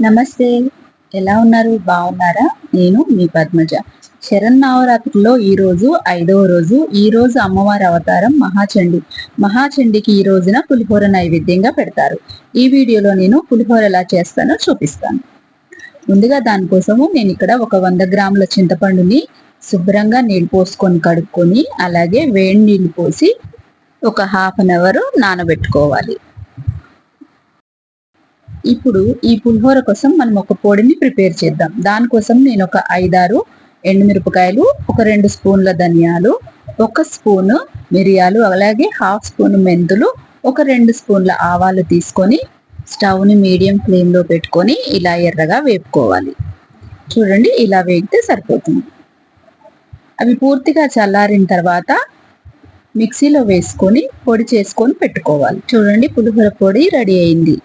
నమస్తే. ఎలా ఉన్నారు? బాగున్నారా? నేను మీ పద్మజ. శరన్నవరాత్రిలో ఈ రోజు ఐదవ రోజు ఈ రోజు అమ్మవారి అవతారం మహాచండి. మహాచండికి ఈ రోజున పులిహోర నైవేద్యంగా పెడతారు. ఈ వీడియోలో నేను పులిహోర ఎలా చేస్తానో చూపిస్తాను. ముందుగా దానికోసము నేను ఇక్కడ ఒక వంద గ్రాముల చింతపండుని శుభ్రంగా నీళ్ళు పోసుకొని కడుక్కొని అలాగే వేడి నీళ్ళు పోసి ఒక హాఫ్ అన్ అవర్ నానబెట్టుకోవాలి. ఇప్పుడు ఈ పులిహోర కోసం మనం ఒక పొడిని ప్రిపేర్ చేద్దాం. దానికోసం నేను ఒక ఐదారు ఎండుమిరపకాయలు ఒక రెండు స్పూన్ల ధనియాలు ఒక స్పూను మిరియాలు అలాగే హాఫ్ స్పూన్ మెంతులు ఒక రెండు స్పూన్ల ఆవాలు తీసుకొని స్టవ్ని మీడియం ఫ్లేమ్లో పెట్టుకొని ఇలా ఎర్రగా వేపుకోవాలి. చూడండి ఇలా వేగితే సరిపోతుంది. అవి పూర్తిగా చల్లారిన తర్వాత మిక్సీలో వేసుకొని పొడి చేసుకొని పెట్టుకోవాలి. చూడండి పులిహోర పొడి రెడీ అయింది.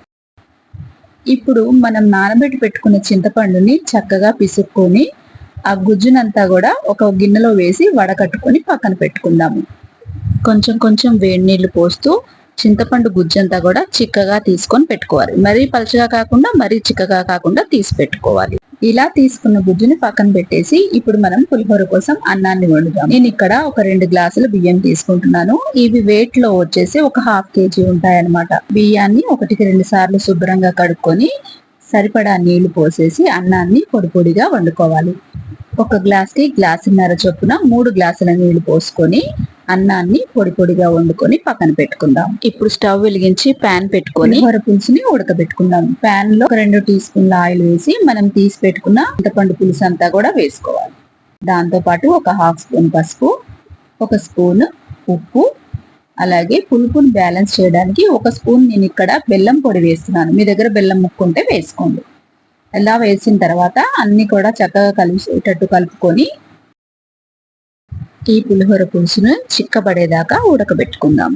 ఇప్పుడు మనం నానబెట్టి పెట్టుకున్న చింతపండుని చక్కగా పిసుక్కొని ఆ గుజ్జునంతా కూడా ఒక గిన్నెలో వేసి వడకట్టుకొని పక్కన పెట్టుకుందాము. కొంచెం కొంచెం వేడి నీళ్ళు పోస్తూ చింతపండు గుజ్జంతా కూడా చిక్కగా తీసుకొని పెట్టుకోవాలి. మరీ పలుచగా కాకుండా మరీ చిక్కగా కాకుండా తీసి పెట్టుకోవాలి. ఇలా తీసుకున్న గుజ్జుని పక్కన పెట్టేసి ఇప్పుడు మనం పులిహోర కోసం అన్నాన్ని వండుదాం. నేను ఇక్కడ ఒక రెండు గ్లాసులు బియ్యం తీసుకుంటున్నాను. ఇవి వెయిట్లో వచ్చేసి ఒక హాఫ్ కేజీ ఉంటాయన్నమాట. బియ్యాన్ని ఒకటికి రెండు సార్లు శుభ్రంగా కడుక్కొని సరిపడా నీళ్ళు పోసేసి అన్నాన్ని పొడి పొడిగా వండుకోవాలి. ఒక గ్లాస్కి గ్లాసున్నర చొప్పున మూడు గ్లాసుల నీళ్ళు పోసుకొని అన్నాన్ని పొడి పొడిగా వండుకొని పక్కన పెట్టుకుందాం. ఇప్పుడు స్టవ్ వెలిగించి పాన్ పెట్టుకొని పులుసుని ఉడకబెట్టుకుందాం. పాన్లో రెండు టీ స్పూన్ల ఆయిల్ వేసి మనం తీసి పెట్టుకున్న చింతపండు పులుసు అంతా కూడా వేసుకోవాలి. దాంతో పాటు ఒక హాఫ్ స్పూన్ పసుపు ఒక స్పూన్ ఉప్పు అలాగే పులుపుని బ్యాలెన్స్ చేయడానికి ఒక స్పూన్ నేను ఇక్కడ బెల్లం పొడి వేస్తున్నాను. మీ దగ్గర బెల్లం ముక్కుంటే వేసుకోండి. ఇలా వేసిన తర్వాత అన్ని కూడా చక్కగా కలిసేటట్టు కలుపుకొని ఈ పులిహోర పులుసును చిక్కబడేదాకా ఉడకబెట్టుకుందాం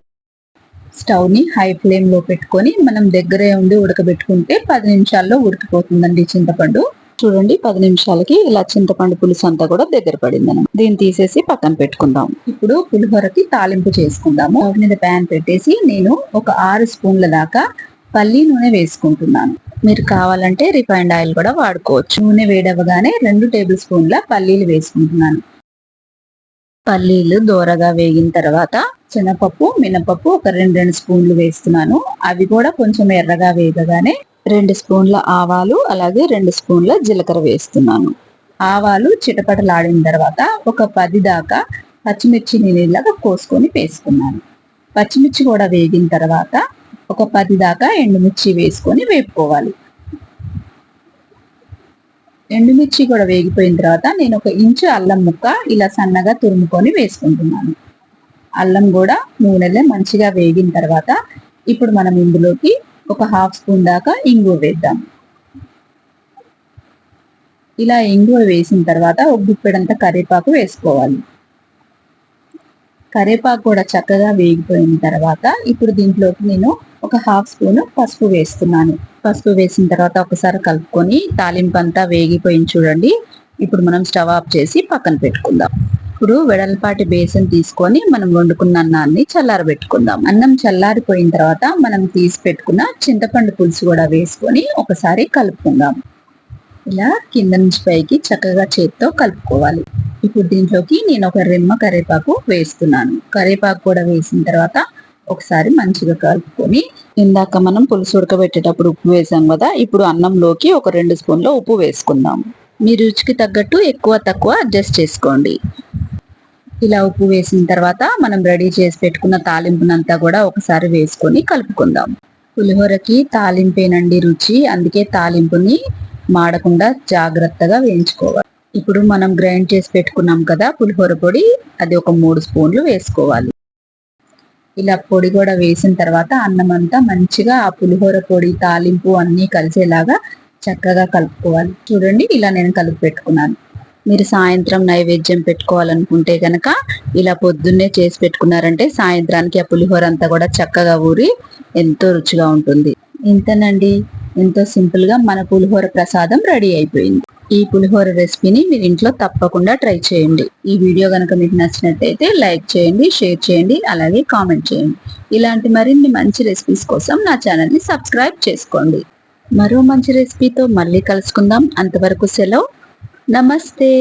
స్టవ్ని హై ఫ్లేమ్లో పెట్టుకొని మనం దగ్గరే ఉండి ఉడకబెట్టుకుంటే పది నిమిషాల్లో ఉడికిపోతుందండి చింతపండు. చూడండి పది నిమిషాలకి ఇలా చింతపండు పులుసు అంతా కూడా దగ్గర పడింది దీన్ని తీసేసి పక్కన పెట్టుకుందాం. ఇప్పుడు పులిహోరకి తాలింపు చేసుకుందాము. మీద ప్యాన్ పెట్టేసి నేను ఒక ఆరు స్పూన్ల దాకా పల్లి నూనె వేసుకుంటున్నాను. మీరు కావాలంటే రిఫైండ్ ఆయిల్ కూడా వాడుకోవచ్చు. నూనె వేడవగానే రెండు టేబుల్ స్పూన్ల పల్లీలు వేసుకుంటున్నాను. పల్లీలు దోరగా వేగిన తర్వాత శనగపప్పు మినపప్పు ఒక రెండు రెండు స్పూన్లు వేస్తున్నాను. అవి కూడా కొంచెం ఎర్రగా వేగగానే రెండు స్పూన్ల ఆవాలు అలాగే రెండు స్పూన్ల జీలకర్ర వేస్తున్నాను. ఆవాలు చిటపటలాడిన తర్వాత ఒక పది దాకా పచ్చిమిర్చి నీళ్ళగా కోసుకొని వేసుకున్నాను పచ్చిమిర్చి కూడా వేగిన తర్వాత ఒక పది దాకా ఎండుమిర్చి వేసుకొని వేపుకోవాలి. ఎండుమిర్చి కూడా వేగిపోయిన తర్వాత నేను ఒక ఇంచు అల్లం ముక్క ఇలా సన్నగా తురుముకొని వేసుకుంటున్నాను. అల్లం కూడా నూనెలో మంచిగా వేగిన తర్వాత ఇప్పుడు మనం ఇందులోకి ఒక హాఫ్ స్పూన్ దాకా ఇంగువ వేద్దాం. ఇలా ఇంగువ వేసిన తర్వాత ఒక గుప్పెడంత కరివేపాకు వేసుకోవాలి. కరివేపాకు కూడా చక్కగా వేగిపోయిన తర్వాత ఇప్పుడు దీంట్లోకి నేను ఒక హాఫ్ స్పూన్ పసుపు వేస్తున్నాను. పసుపు వేసిన తర్వాత ఒకసారి కలుపుకొని తాలింపు అంతా వేగిపోయింది చూడండి. ఇప్పుడు మనం స్టవ్ ఆఫ్ చేసి పక్కన పెట్టుకుందాం. ఇప్పుడు వెడల్పాటి బేసన్ తీసుకొని మనం వండుకున్న అన్నాన్ని చల్లారబెట్టుకుందాం. అన్నం చల్లారిపోయిన తర్వాత మనం తీసి పెట్టుకున్న చింతపండు పులుసు కూడా వేసుకొని ఒకసారి కలుపుకుందాం. ఇలా కింద నుంచి పైకి చక్కగా చేత్తో కలుపుకోవాలి. ఇప్పుడు దీంట్లోకి నేను ఒక రెమ్మ కరివేపాకు వేస్తున్నాను. కరివేపాకు కూడా వేసిన తర్వాత ఒకసారి మంచిగా కలుపుకొని ఇందాక మనం పులుసు ఉడకబెట్టేటప్పుడు ఉప్పు వేసాం కదా ఇప్పుడు అన్నంలోకి ఒక రెండు స్పూన్ల ఉప్పు వేసుకుందాం. మీ రుచికి తగ్గట్టు ఎక్కువ తక్కువ అడ్జస్ట్ చేసుకోండి. ఇలా ఉప్పు వేసిన తర్వాత మనం రెడీ చేసి పెట్టుకున్న తాలింపునంతా కూడా ఒకసారి వేసుకొని కలుపుకుందాం. పులిహోరకి తాలింపేనండి రుచి అందుకే తాలింపుని మాడకుండా జాగ్రత్తగా వేయించుకోవాలి. ఇప్పుడు మనం గ్రైండ్ చేసి పెట్టుకున్నాం కదా పులిహోర పొడి అది ఒక మూడు స్పూన్లు వేసుకోవాలి. ఇలా పొడి కూడా వేసిన తర్వాత అన్నం అంతా మంచిగా ఆ పులిహోర పొడి తాలింపు అన్నీ కలిసేలాగా చక్కగా కలుపుకోవాలి. చూడండి ఇలా నేను కలిపి పెట్టుకున్నాను. మీరు సాయంత్రం నైవేద్యం పెట్టుకోవాలనుకుంటే కనుక ఇలా పొద్దున్నే చేసి పెట్టుకున్నారంటే సాయంత్రానికి ఆ పులిహోర అంతా కూడా చక్కగా ఊరి ఎంతో రుచిగా ఉంటుంది. ఇంతనండి. ఎంతో సింపుల్గా మన పులిహోర ప్రసాదం రెడీ అయిపోయింది. ఈ పులిహోర రెసిపీని మీరు ఇంట్లో తప్పకుండా ట్రై చేయండి. ఈ వీడియో కనుక మీకు నచ్చినట్టయితే లైక్ చేయండి షేర్ చేయండి అలాగే కామెంట్ చేయండి. ఇలాంటి మరిన్ని మంచి రెసిపీస్ కోసం నా ఛానల్ని సబ్స్క్రైబ్ చేసుకోండి. మరో మంచి రెసిపీతో మళ్ళీ కలుసుకుందాం. అంతవరకు సెలవు. నమస్తే.